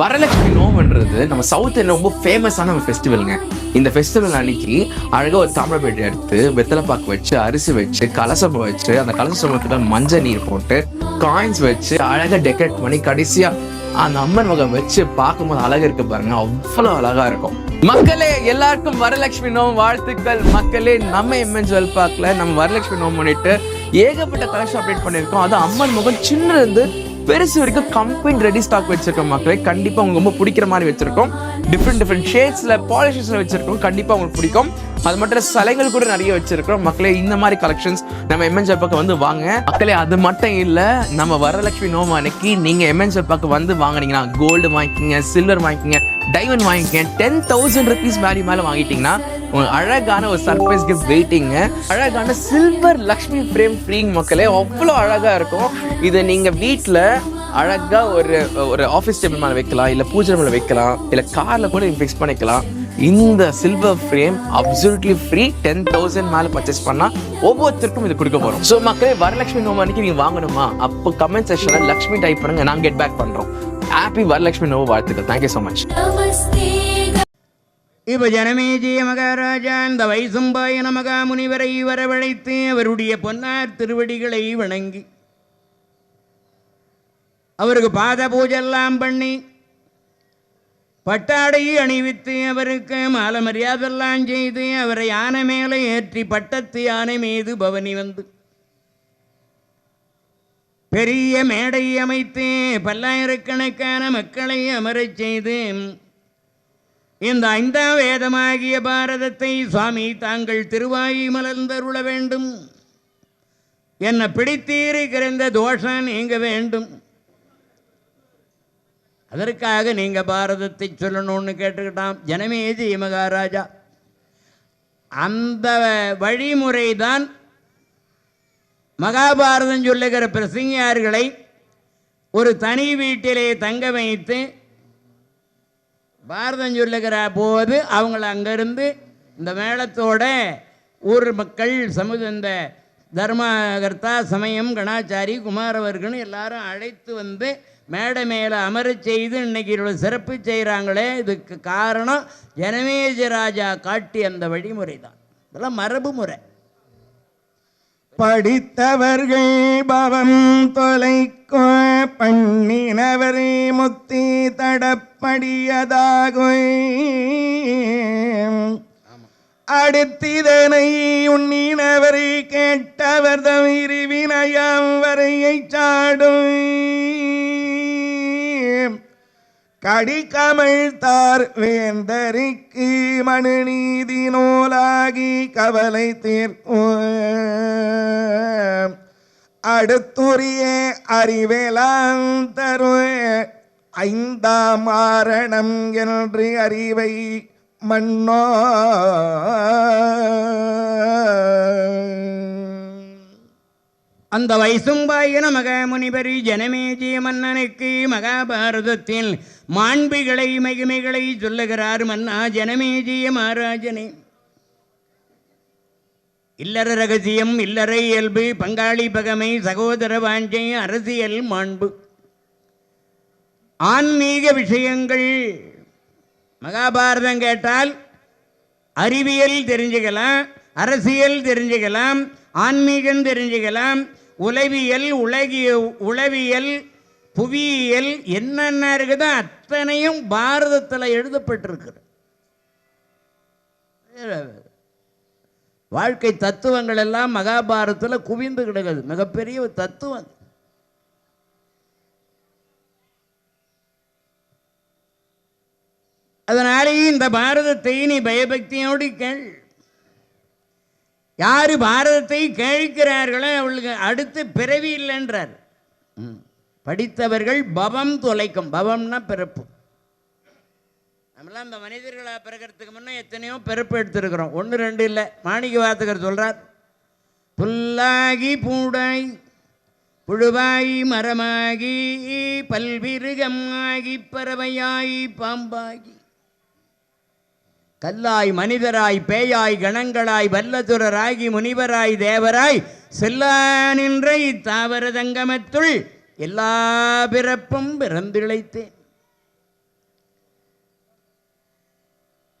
வரலட்சுமி நோம்புன்றது நம்ம south India ரொம்ப ஃபேமஸான ஒரு ஃபெஸ்டிவலுங்க இந்த ஃபெஸ்டிவல் அன்னைக்கு அழகாக ஒரு தாமிரபேட்டை எடுத்து வெத்தலைப்பாக்கு வச்சு அரிசி வச்சு கலசம் வச்சு அந்த கலச மஞ்சள் நீர் போட்டு காயின்ஸ் வச்சு அழகாக டெக்கரேட் பண்ணி கடைசியாக அந்த அம்மன் முகம் வச்சு பார்க்கும்போது அழகாக இருக்கு பாருங்க. அவ்வளோ அழகா இருக்கும். மக்களே எல்லாருக்கும் வரலட்சுமி நோம் வாழ்த்துக்கள். மக்களே நம்ம எம்என் ஜுவல் பார்க்கல நம்ம வரலட்சுமி நோம் பண்ணிட்டு ஏகப்பட்ட கலெக்ஷன் அப்டேட் பண்ணியிருக்கோம். அது அம்மன் முகம் சின்ன இருந்து பெருசு வரைக்கும் கம்பெனி ரெடி ஸ்டாக் வச்சிருக்கோம் மக்களே கண்டிப்பாக உங்களுக்கு ரொம்ப பிடிக்கிற மாதிரி வச்சிருக்கோம். டிஃப்ரெண்ட் டிஃப்ரெண்ட் ஷேட்ஸில் பாலிஷஸ்ல வச்சிருக்கோம் கண்டிப்பாக உங்களுக்கு பிடிக்கும். அது மட்டும் சிலைகள் கூட நிறைய வச்சிருக்கோம் மக்களே இந்த மாதிரி கலெக்ஷன்ஸ் நம்ம எம்என்ஜர் பக்கம் வந்து வாங்க. மக்களே அது மட்டும் இல்லை நம்ம வரலட்சுமி நோமா அன்னைக்கு நீங்கள் எம்என்ஜர் பக்கம் வந்து வாங்கினீங்கன்னா கோல்டு வாங்கிக்கிங்க சில்வர் வாங்கிக்கிங்க டைமண்ட் வாங்கிக்கேன் டென் தௌசண்ட் ருபீஸ் வேல்யூ மேலே வாங்கிட்டீங்கன்னா அழகான ஒரு சர்ப்ரைஸ் கிஃப்ட் வெயிட்டிங்க அழகான சில்வர் லக்ஷ்மி ஃப்ரேம் ஃப்ரீங் மக்களே அவ்வளோ அழகாக இருக்கும். இதை நீங்கள் வீட்டில் அழகாக ஒரு ஒரு ஆஃபீஸ் டேபிள் மேலே வைக்கலாம் இல்லை பூஜை மேலே வைக்கலாம் இல்லை காரில் கூட நீங்கள் ஃபிக்ஸ் பண்ணிக்கலாம். இந்த silver frame absolutely free ten thousand மேலே பர்ச்சேஸ் பண்ணால் ஒவ்வொருத்தருக்கும் இது கொடுக்க போகிறோம் ஸோ மக்களே வரலட்சுமி நோம் அன்னைக்கு நீங்கள் வாங்கணுமா? அப்போ கமெண்ட் செக்ஷனில் லக்ஷ்மி டைப் பண்ணுங்க நாங்கள் கெட் பேக் பண்ணுறோம் ஹாப்பி வரலட்சுமி நோவு வாழ்த்துக்கள் தேங்க்யூ ஸோ மச் இப்ப ஜனமேஜிய மகாராஜா இந்த வைசும்பாய நமகா முனிவரை வரவழைத்து அவருடைய பொன்னார் திருவடிகளை வணங்கி அவருக்கு பாத பூஜெல்லாம் பண்ணி பட்டாடை அணிவித்து அவருக்கு மால மரியாதையெல்லாம் செய்து அவரை யானை மேலே ஏற்றி பட்டத்து யானை மீது பவனி வந்து பெரிய மேடை அமைத்து பல்லாயிரக்கணக்கான மக்களை அமரச் செய்து இந்த ஐந்தாம் வேதமாகிய பாரதத்தை சுவாமி தாங்கள் திருவாயி மலர்ந்தருள வேண்டும். என்னை பிடித்தீருக்கிற இந்த தோஷம் நீங்க வேண்டும். அதற்காக நீங்க பாரதத்தை சொல்லணும்னு கேட்டுக்கிட்டான். ஜனமேஜி மகாராஜா. அந்த வழிமுறை தான் மகாபாரதம் சொல்லுகிற பிரசங்கியார்களை ஒரு தனி வீட்டிலே தங்க வைத்து பாரதம் சொல்லுகிற போது அவங்கள அங்கேருந்து இந்த மேளத்தோட ஊர் மக்கள் சமுத இந்த தர்மகர்த்தா சமயம் கணாச்சாரி குமாரவர்கள் எல்லாரும் அழைத்து வந்து மேடை மேலே அமரச் செய்து இன்னைக்கு இவ்வளோ சிறப்பு செய்கிறாங்களே இதுக்கு காரணம் ஜனமேஜராஜா ராஜா அந்த வழிமுறை தான் இதெல்லாம் மரபு முறை படித்தவர்கள் பவம் தொலைக்கோ பண்ணினவர் முத்தி தடப்படியதாக அடுத்திதனை உண்ணினவர் கேட்டவர் தவிரிவினயம் வரையை கடிக்கமிழ்த்தார் வேந்தரிக்கு மனுநீதி நூலாகி கவலை தீர்க்கும். அடுத்துரிய அறிவேலாம் தரு ஐந்தாம் ஆரணம் என்று அறிவை மன்னோ. அந்த வைசும்பாயன நமக ஜனமேஜி மன்னனுக்கு மகாபாரதத்தில் மாண்புகளை மகிமைகளை சொல்லுகிறார் மன்னா ஜனமேஜிய மகாராஜனே. இல்லற ரகசியம் இல்லறை இயல்பு பங்காளி பகமை சகோதர வாஞ்சை அரசியல் மாண்பு. ஆன்மீக விஷயங்கள் மகாபாரதம் கேட்டால் அறிவியல் தெரிஞ்சுக்கலாம் அரசியல் தெரிஞ்சுக்கலாம் ஆன்மீகம் தெரிஞ்சுக்கலாம் உளவியல் உலகிய உளவியல் புவியியல் என்னென்ன இருக்குதோ அத்தனையும் பாரதத்தில் எழுதப்பட்டிருக்கிறது வாழ்க்கை தத்துவங்கள் எல்லாம் மகாபாரதத்தில் குவிந்து கிடக்குது. மிகப்பெரிய ஒரு தத்துவம் அதனாலேயே இந்த பாரதத்தை நீ பயபக்தியோடு கேள். யார் பாரதத்தை கேட்கிறார்களோ அவளுக்கு அடுத்து பிறவி இல்லைன்றார். ம். படித்தவர்கள் பவம் தொலைக்கும். பவம்னா பிறப்பு. நம்மளாம் இந்த மனிதர்களாக பிறக்கிறதுக்கு முன்னே எத்தனையோ பிறப்பு எடுத்திருக்கிறோம். ஒன்று ரெண்டு இல்லை. மாணிக்க வாசகர் சொல்கிறார் புல்லாகி பூடாய் புழுவாய் மரமாகி பல்விருகமாகி பறவையாய் பாம்பாகி. கல்லாய் மனிதராய் பேயாய் கணங்களாய் வல்லதுரராகி முனிவராய் தேவராய் செல்லா நின்ற இத்தாவர தங்கமத்துள் எல்லா பிறப்பும் பிறந்திழைத்தேன்.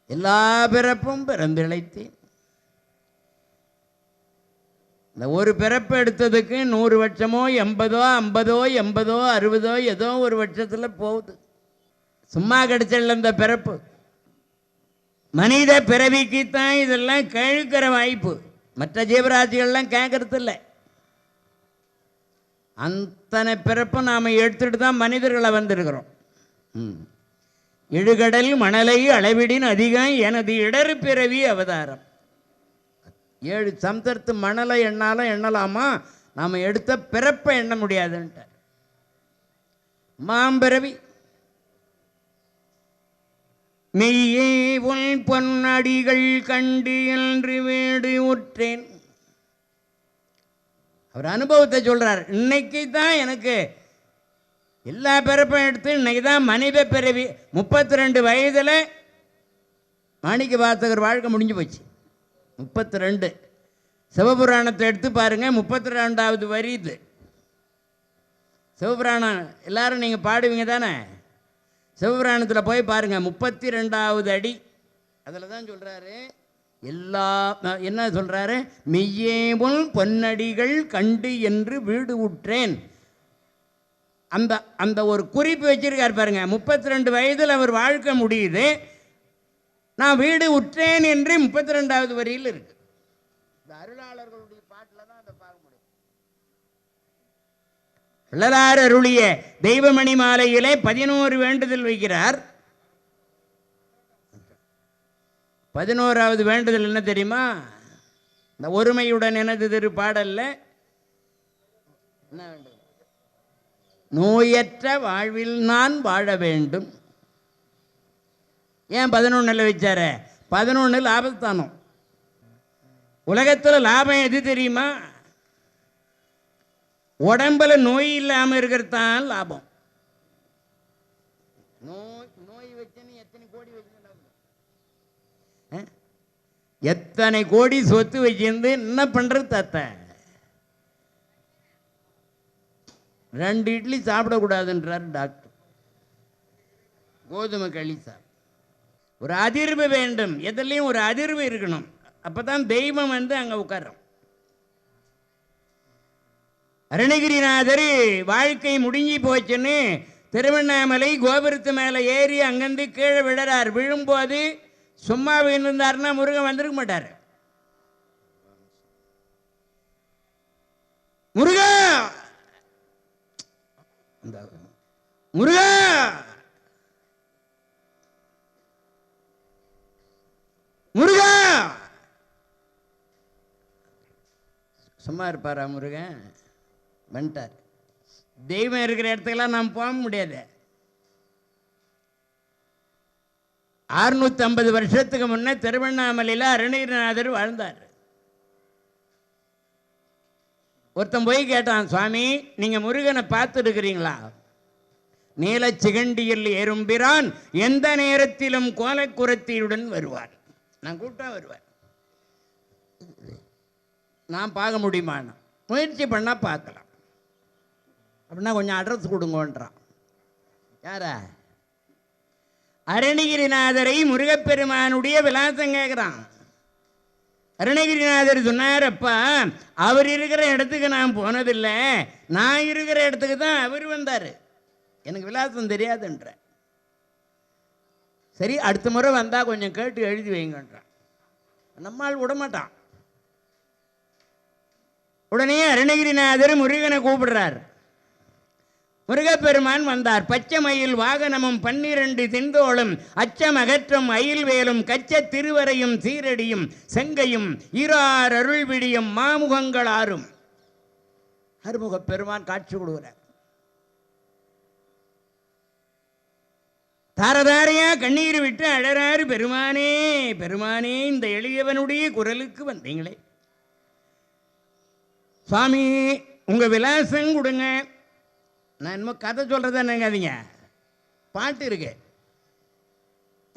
எல்லா பிறப்பும் பிறந்திழைத்தேன். இந்த ஒரு பிறப்பு எடுத்ததுக்கு நூறு வருஷமோ எண்பதோ ஐம்பதோ எண்பதோ அறுபதோ ஏதோ ஒரு வருஷத்தில் போகுது. சும்மா கிடைச்சல இந்த பிறப்பு. மனித பிறவிக்கு தான் இதெல்லாம் கேட்கிற வாய்ப்பு. மற்ற ஜீவராசிகள்லாம் கேட்கறது இல்லை அத்தனை பிறப்பும் நாம் எடுத்துட்டு தான் மனிதர்களை வந்திருக்கிறோம். ம். இழுகடல் மணலை அளவிடின் அதிகம் எனது இடர் பிறவி அவதாரம். ஏழு சம்சரத்து மணலை எண்ணாலும் எண்ணலாமா? நாம் எடுத்த பிறப்பை எண்ண முடியாதுன்ட்டு மாம்பிறவி மெய்யே உள் பொன்னடிகள் கண்டு என்று வீடு உற்றேன். அவர் அனுபவத்தை சொல்கிறார் இன்னைக்கு தான் எனக்கு எல்லா பிறப்பும் எடுத்து இன்னைக்கு தான் மனித பிறவி. முப்பத்தி ரெண்டு வயதில் மாணிக்க வாசகர் வாழ்க்கை முடிஞ்சு போச்சு. முப்பத்தி ரெண்டு சிவபுராணத்தை எடுத்து பாருங்கள் முப்பத்தி ரெண்டாவது வரி இது. சிவபுராணம் எல்லாரும் நீங்கள் பாடுவீங்க தானே? சிவபுராணத்தில் போய் பாருங்கள் முப்பத்தி ரெண்டாவது அடி. அதில் தான் சொல்கிறாரு எல்லா என்ன சொல்கிறாரு மெய்யேமுல் பொன்னடிகள் கண்டு என்று வீடு உற்றேன். அந்த அந்த ஒரு குறிப்பு வச்சிருக்கார் பாருங்க முப்பத்தி ரெண்டு வயதில் அவர் வாழ்க்கை முடியுது. நான் வீடு உற்றேன் என்று முப்பத்தி ரெண்டாவது வரியில் இருக்கு. இந்த பாட்டில் தான் அதை பார்க்க முடியும் வள்ளலார் அருளிய தெய்வமணி மாலையிலே பதினோரு வேண்டுதல் வைக்கிறார். பதினோராவது வேண்டுதல் என்ன தெரியுமா? இந்த ஒருமையுடன் எனது திரு பாடல்ல என்ன நோயற்ற வாழ்வில் நான் வாழ வேண்டும். ஏன் பதினொன்றில் வச்சார? பதினொன்று லாபஸ்தானம். உலகத்தில் லாபம் எது தெரியுமா? உடம்புல நோய் இல்லாமல் இருக்கிறது தான் லாபம். நோய் நோய் வச்சுன்னு எத்தனை கோடி வச்சிருந்தாங்க எத்தனை கோடி சொத்து வச்சிருந்து என்ன பண்ணுறது தாத்தா? ரெண்டு இட்லி சாப்பிடக்கூடாதுன்றார் டாக்டர். கோதுமை களி சார் ஒரு அதிர்வு வேண்டும். எதுலேயும் ஒரு அதிர்வு இருக்கணும். அப்போ தான் தெய்வம் வந்து அங்கே உட்காரோம் அருணகிரிநாதர் வாழ்க்கை முடிஞ்சு போச்சுன்னு திருவண்ணாமலை கோபுரத்து மேலே ஏறி அங்கேருந்து கீழே விடுறார் விழும்போது சும்மா விழுந்தாருன்னா முருகன் வந்திருக்க மாட்டார். முருகா! முருகா! முருகா! சும்மா இருப்பாரா முருகன்? வந்துட்டார். தெய்வம் இருக்கிற இடத்துக்கெல்லாம் நாம் போக முடியாது. அறுநூத்தி ஐம்பது வருஷத்துக்கு முன்னே திருவண்ணாமலையில் அருணகிரிநாதர் வாழ்ந்தார். ஒருத்தன் போய் கேட்டான் சுவாமி நீங்கள் முருகனை பார்த்துருக்கிறீங்களா? நீல சிகண்டியில் ஏறும்பிரான் எந்த நேரத்திலும் கோலக்குரத்தியுடன் வருவார் நான் கூப்பிட்டா வருவார். நான் பார்க்க முடியுமான்னு. முயற்சி பண்ணால் பார்க்கலாம். அப்படின்னா கொஞ்சம் அட்ரஸ் கொடுங்கன்றான். யாரா? அருணகிரிநாதரை முருகப்பெருமானுடைய விலாசம் கேட்குறான் அருணகிரிநாதர் சொன்னாரப்பா அவர் இருக்கிற இடத்துக்கு நான் போனதில்லை. நான் இருக்கிற இடத்துக்கு தான் அவர் வந்தார். எனக்கு விலாசம் தெரியாதுன்ற. சரி அடுத்த முறை வந்தால் கொஞ்சம் கேட்டு எழுதி வைங்கன்றான். நம்மால் விடமாட்டான். உடனே அருணகிரிநாதர் முருகனை கூப்பிடுறார். முருகப்பெருமான் வந்தார். பச்சை மயில் வாகனமும் பன்னிரண்டு தின்தோளும் அச்சம் அயில்வேலும் கச்ச திருவரையும் சீரடியும் செங்கையும் ஈரார் அருள் விடியும் மாமுகங்கள் ஆறும். அருமுகப் பெருமான் காட்சி கொடுக்கிறார். தாரதாரையா கண்ணீர் விட்டு அழறாரு பெருமானே பெருமானே இந்த எளியவனுடைய குரலுக்கு வந்தீங்களே. சுவாமி உங்க விலாசம் கொடுங்க. நான் என்னமோ கதை சொல்கிறத நினைக்காதீங்க. பாட்டு இருக்கு.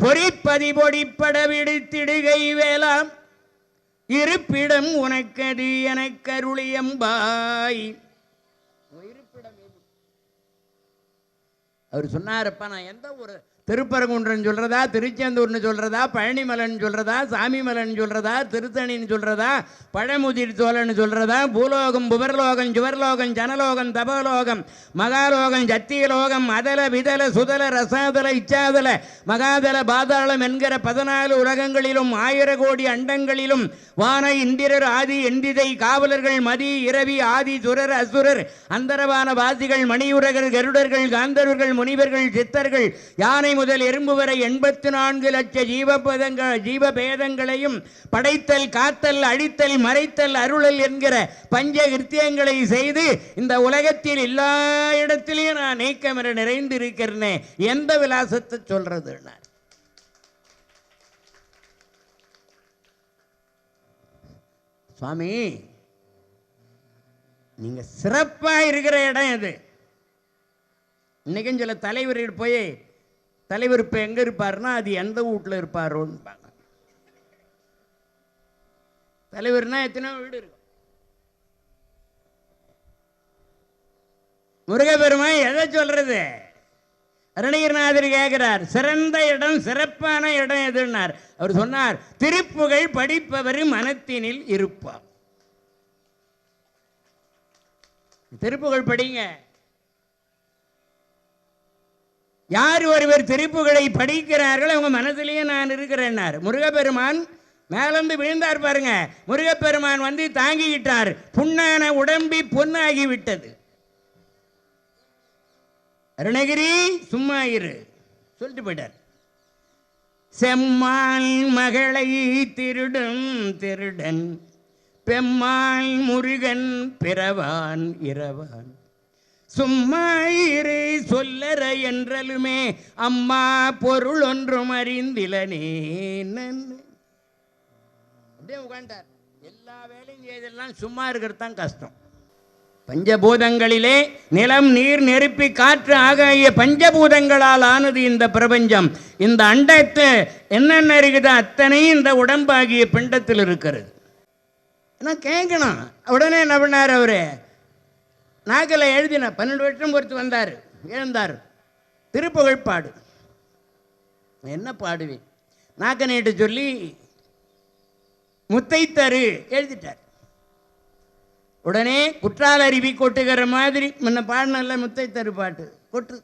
பொறிப்பதி பொடிப்பட விடுத்திடுகை வேளாம். இருப்பிடம் உனக்கது எனக்கருளியம்பாய் இருப்பிடம் அவர் சொன்னாரப்பா நான் எந்த ஒரு திருப்பரங்குன்றம் சொல்கிறதா திருச்செந்தூர்னு சொல்கிறதா பழனிமலைன்னு சொல்கிறதா சாமிமலைன்னு சொல்கிறதா திருத்தணின்னு சொல்கிறதா பழமுதிர் சோழன்னு சொல்கிறதா பூலோகம் புவர்லோகம் சுவர்லோகம் ஜனலோகம் தபலோகம் மகாலோகம் சத்தியலோகம் அதல விதல சுதல ரசாதல இச்சாதல மகாதல பாதாளம் என்கிற பதினாலு உலகங்களிலும் ஆயிர கோடி அண்டங்களிலும் வான இந்திரர் ஆதி எந்திதை காவலர்கள் மதி இரவி ஆதி சுரர் அசுரர் அந்தரவான வாசிகள் மணியுரகர் கருடர்கள் காந்தர்கள் முனிவர்கள் சித்தர்கள் யானை முதல் எறும்பு வரை எண்பத்து நான்கு லட்ச ஜீவபதங்கள் ஜீவபேதங்களையும் படைத்தல் காத்தல் அழித்தல் மறைத்தல் அருளல் என்கிற பஞ்ச கிருத்தியங்களை செய்து இந்த உலகத்தில் எல்லா இடத்திலையும் நான் நீக்கமென நிறைந்து இருக்கிறேனே எந்த விலாசத்தை சொல்றதுன்னா சுவாமி நீங்க சிறப்பா இருக்கிற இடம் இது. இன்னைக்கும் சில தலைவர்கள் போய் தலைவர் இப்போ எங்க இருப்பாருன்னா அது எந்த வீட்டில் இருப்பாரோன்பாங்க தலைவர்னா எத்தனை வீடு இருக்கும் முருகப்பெருமான் எதை சொல்றது? அருணகிரிநாதர் கேட்கிறார் சிறந்த இடம் சிறப்பான இடம் எதுனார் அவர் சொன்னார் திருப்புகழ் படிப்பவர் மனத்தினில் இருப்பார். திருப்புகழ் படிங்க. யார் ஒருவர் திருப்புகளை படிக்கிறார்கள் அவங்க மனதிலேயே நான் இருக்கிறேன்னார். முருகப்பெருமான் மேலந்து விழுந்தார் பாருங்க. முருகப்பெருமான் வந்து தாங்கிக்கிட்டார். புண்ணான உடம்பி பொன்னாகி விட்டது அருணகிரி சும்மா இரு. சொல்லிட்டு போயிட்டார். செம்மாள் மகளை திருடும் திருடன் பெம்மாள் முருகன் பிறவான் இரவான். சும்மா இரு சொல்லற என்றலுமே. அம்மா பொருள் ஒன்றும் அறிந்திலனே நன்னு. அப்படியே உட்காண்டார் எல்லா வேலையும் செய்தெல்லாம் சும்மா இருக்கிறது தான் கஷ்டம். பஞ்சபூதங்களிலே நிலம் நீர் நெருப்பி காற்று ஆகிய பஞ்சபூதங்களால் ஆனது இந்த பிரபஞ்சம். இந்த அண்டத்து என்னென்ன இருக்குதோ அத்தனையும் இந்த உடம்பாகிய பிண்டத்தில் இருக்கிறது. ஏன்னா கேட்கணும். உடனே என்ன பண்ணார் அவரு? நாகலை எழுதின பன்னெண்டு வருஷம் பொறுத்து வந்தார். எழுந்தார். திருப்புகழ் பாடு. என்ன பாடுவேன்? நாக்க சொல்லி முத்தை தரு எழுதிட்டார். உடனே குற்றால அருவி கொட்டுகிற மாதிரி முன்ன பாடினல்ல முத்தை தரு பாட்டு. கொட்டு.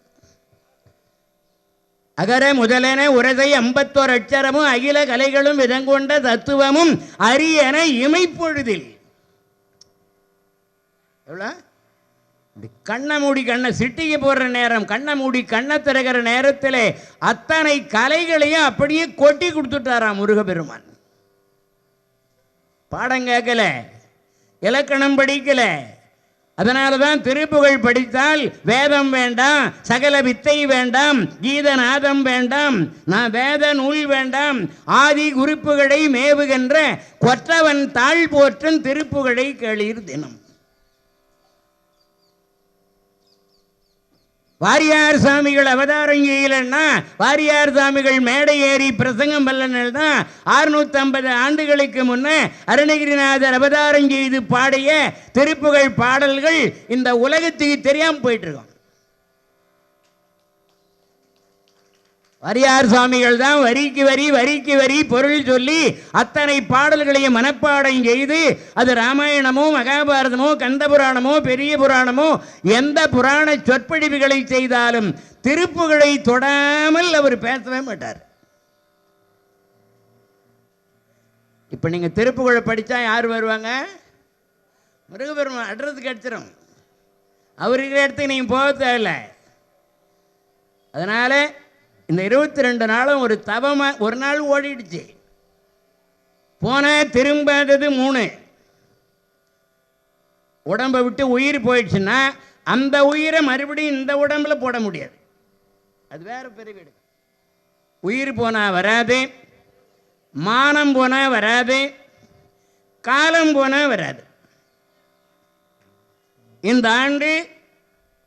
அகர முதலென உரதை ஐம்பத்தோர் அட்சரமும் அகில கலைகளும் விதங்கொண்ட தத்துவமும் அரியன இமைப்பொழுதில். எவ்வளோ? கண்ணை மூடி கண்ணை சிட்டிக்கு போடுற நேரம் கண்ணை மூடி கண்ணை திறகிற நேரத்தில் அத்தனை கலைகளையும் அப்படியே கொட்டி கொடுத்துட்டாராம் முருகப்பெருமான். பாடம் கேட்கல இலக்கணம் படிக்கல. அதனால தான் திருப்புகழ் படித்தால் வேதம் வேண்டாம் சகல வித்தை வேண்டாம் கீதநாதம் வேண்டாம் நான் வேத நூல் வேண்டாம் ஆதி குறிப்புகளை மேவுகின்ற கொற்றவன் தாழ் போற்றும் திருப்புகழை கேளீர் தினம். வாரியார் சாமிகள் அவதாரம் செய்யலன்னா வாரியார் சாமிகள் மேடை ஏறி பிரசங்கம் பண்ணலன்னா அறுநூத்தி ஐம்பது ஆண்டுகளுக்கு முன்னே அருணகிரிநாதர் அவதாரம் செய்து பாடிய திருப்புகழ் பாடல்கள் இந்த உலகத்துக்கு தெரியாமல் போயிட்டு இருக்கோம். வரியார் சுவாமிகள் தான் வரிக்கு வரி வரிக்கு வரி பொருள் சொல்லி அத்தனை பாடல்களையும் மனப்பாடம் செய்து அது ராமாயணமோ மகாபாரதமோ கந்த புராணமோ பெரிய புராணமோ எந்த புராண சொற்பொழிவுகளை செய்தாலும் திருப்புகளை தொடாமல் அவர் பேசவே மாட்டார். இப்போ நீங்கள் திருப்புகளை படித்தா யார் வருவாங்க? முருகபெருமான் அட்ரஸ் கிடச்சிரும் அவர் இருக்கிற இடத்துக்கு நீங்கள் போக தேவையில்லை. அதனால் இந்த இருபத்தி ரெண்டு நாளும் ஒரு தவமாக ஒரு நாள் ஓடிடுச்சு. போன திரும்பாதது மூணு. உடம்பை விட்டு உயிர் போயிடுச்சுன்னா அந்த உயிரை மறுபடியும் இந்த உடம்புல போட முடியாது. அது வேற பெருவீடு உயிர் போனால் வராது மானம் போனால் வராது காலம் போனால் வராது. இந்த ஆண்டு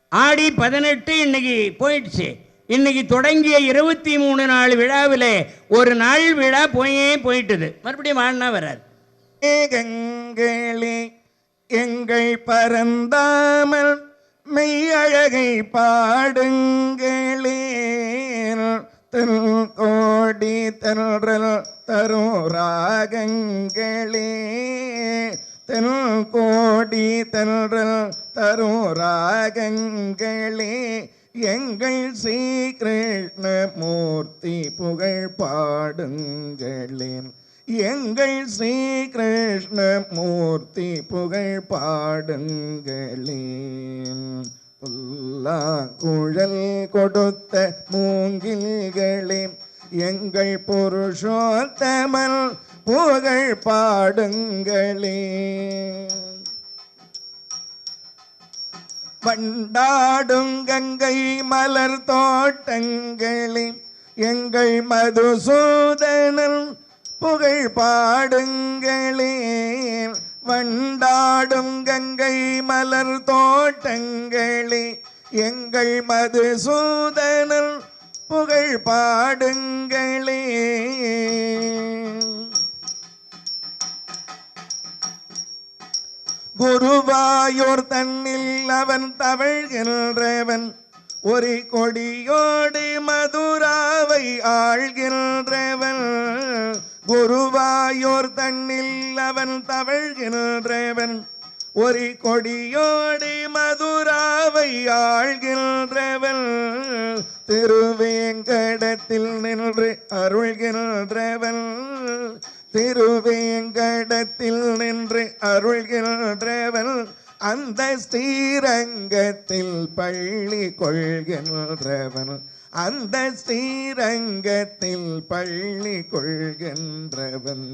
ஆடி பதினெட்டு இன்னைக்கு போயிடுச்சு. இன்னைக்கு தொடங்கிய இருபத்தி மூணு நாள் விழாவில் ஒரு நாள் விழா போயே போயிட்டுது. மறுபடியும் வாழ்னா வராது. மேகங்களே எங்கள் பரந்தாமல் மெய் அழகை பாடுங்களே. தென் கோடி தென்றல் தரும் ராகங்களே தென் கோடி தென்றல் தரும் ராகங்களே எங்கள் ஸ்ரீகிருஷ்ணமூர்த்தி புகழ் பாடுங்களேன். எங்கள் ஸ்ரீகிருஷ்ணமூர்த்தி புகழ் பாடுங்களேன். புல்லா குழல் கொடுத்த மூங்கில்களே எங்கள் புருஷோத்தமல் புகழ் பாடுங்களே வண்டாடும் கங்கை மலர் தோட்டங்களே எங்கள் மதுசூதனன் புகழ் பாடுங்களே. வண்டாடும் கங்கை மலர் தோட்டங்களே எங்கள் மதுசூதனன் புகழ் பாடுங்களே. குருவாயோர் தன்னில் அவன் தவழ்கின்றவன். ஒரு கொடியோடு மதுராவை ஆழ்கின்றவன் குருவாயோர் தன்னில் அவன் தவழ்கின்றவன். ஒரு கொடியோடு மதுராவை ஆழ்கின்றவன் திருவேங்கடத்தில் நின்று அருள்கின்றவன். திருவேங்கடத்தில் நின்று அருள்கின்றவன் அந்த ஸ்ரீரங்கத்தில் பள்ளி கொள்கின்றவன். அந்த ஸ்ரீரங்கத்தில் பள்ளி கொள்கின்றவன்.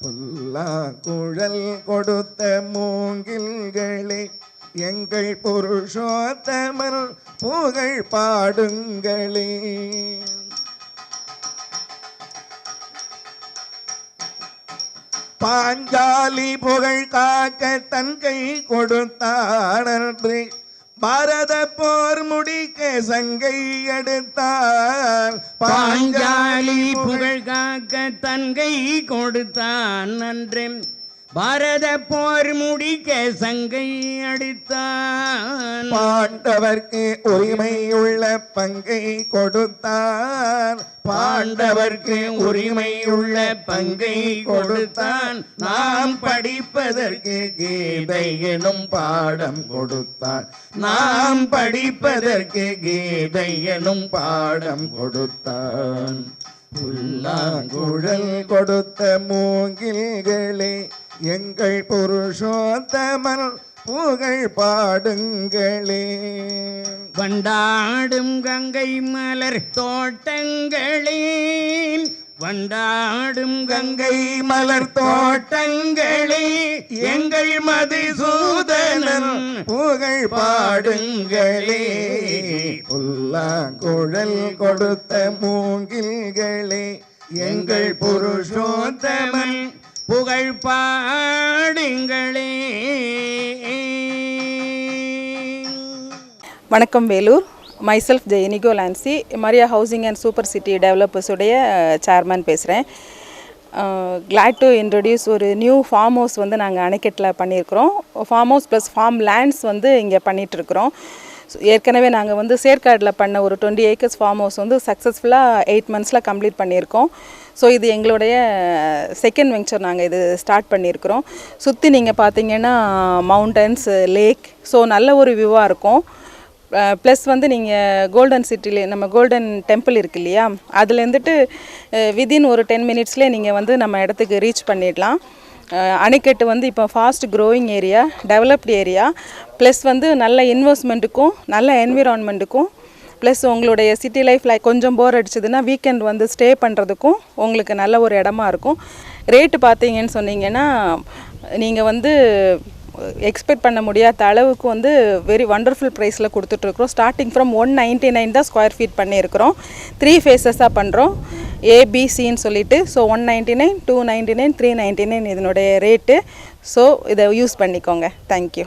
புல்லாங்குழல் கொடுத்த மூங்கில்களே எங்கள் புருஷோத்தமர் புகழ் பாடுங்களே. பாஞ்சாலி புகழ் காக்க தன் கை கொடுத்தானன்று பாரத போர் முடிக்க சங்கை எடுத்தார். பாஞ்சாலி புகழ் காக்க தன்கை கொடுத்தான் நன்றே பாரத போர் முடிக்க சங்கை அடித்தான். பாண்டவர்க்கு உரிமையுள்ள பங்கை கொடுத்தான். பாண்டவர்க்கு உரிமையுள்ள பங்கை கொடுத்தான். நாம் படிப்பதற்கு கீதை எனும் பாடம் கொடுத்தான். நாம் படிப்பதற்கு கீதை எனும் பாடம் கொடுத்தான். புல்லாங்குழல் கொடுத்த மூங்கில்களே எங்கள் புருஷோத்தமன் புகழ் பாடுங்களே. வண்டாடும் கங்கை மலர் தோட்டங்களே. வண்டாடும் கங்கை மலர் தோட்டங்களே. எங்கள் மதுசூதனன் புகழ் பாடுங்களே. புல்லாங்குழல் கொடுத்த மூங்கில்களே. எங்கள் புருஷோத்தமன் புகழ் பாடுங்களே. வணக்கம் Vellore. Myself Jai Lancy Maria housing and super city டெவலப்பர்ஸுடைய chairman பேசுகிறேன் கிளாட் டு இன்ட்ரடியூஸ் ஒரு நியூ ஃபார்ம் ஹவுஸ் வந்து நாங்கள் அணைக்கட்டில் பண்ணியிருக்கிறோம். Farm house plus farm lands வந்து இங்கே பண்ணிகிட்ருக்குறோம் ஏற்கனவே நாங்கள் வந்து சேர்க்காடில் பண்ண ஒரு டுவெண்ட்டி ஏக்கர்ஸ் ஃபார்ம் ஹவுஸ் வந்து சக்ஸஸ்ஃபுல்லாக எயிட் மந்த்ஸில் கம்ப்ளீட் பண்ணியிருக்கோம். ஸோ இது எங்களுடைய செகண்ட் வெஞ்சர் நாங்கள் இது ஸ்டார்ட் பண்ணியிருக்கிறோம். சுற்றி நீங்கள் பார்த்தீங்கன்னா மவுண்டன்ஸ் லேக் ஸோ நல்ல ஒரு வியூவாக இருக்கும். ப்ளஸ் வந்து நீங்கள் கோல்டன் சிட்டிலே நம்ம கோல்டன் டெம்பிள் இருக்கு இல்லையா? அதுலேருந்துட்டு விதின் ஒரு டென் மினிட்ஸ்லேயே நீங்கள் வந்து நம்ம இடத்துக்கு ரீச் பண்ணிடலாம். அணைக்கட்டு வந்து இப்போ fast growing area developed area plus வந்து நல்ல இன்வெஸ்ட்மெண்ட்டுக்கும் நல்ல என்விரான்மெண்ட்டுக்கும் ப்ளஸ் உங்களுடைய சிட்டி லைஃப்பில் கொஞ்சம் போர் அடிச்சதுன்னா வீக்கெண்ட் வந்து ஸ்டே பண்ணுறதுக்கும் உங்களுக்கு நல்ல ஒரு இடமா இருக்கும். ரேட்டு பார்த்தீங்கன்னு சொன்னீங்கன்னா நீங்கள் வந்து எக்ஸ்பெக்ட் பண்ண முடியாத அளவுக்கு வந்து வெரி வண்டர்ஃபுல் ப்ரைஸில் கொடுத்துட்ருக்குறோம். Starting from one ninety nine தான் ஸ்கொயர் ஃபீட் பண்ணியிருக்கிறோம். த்ரீ ஃபேஸஸாக பண்ணுறோம் ஏபிசின்னு சொல்லிட்டு so one ninety nine two ninety nine three ninety nine இதனுடைய ரேட்டு ஸோ இதை யூஸ் பண்ணிக்கோங்க. தேங்க்யூ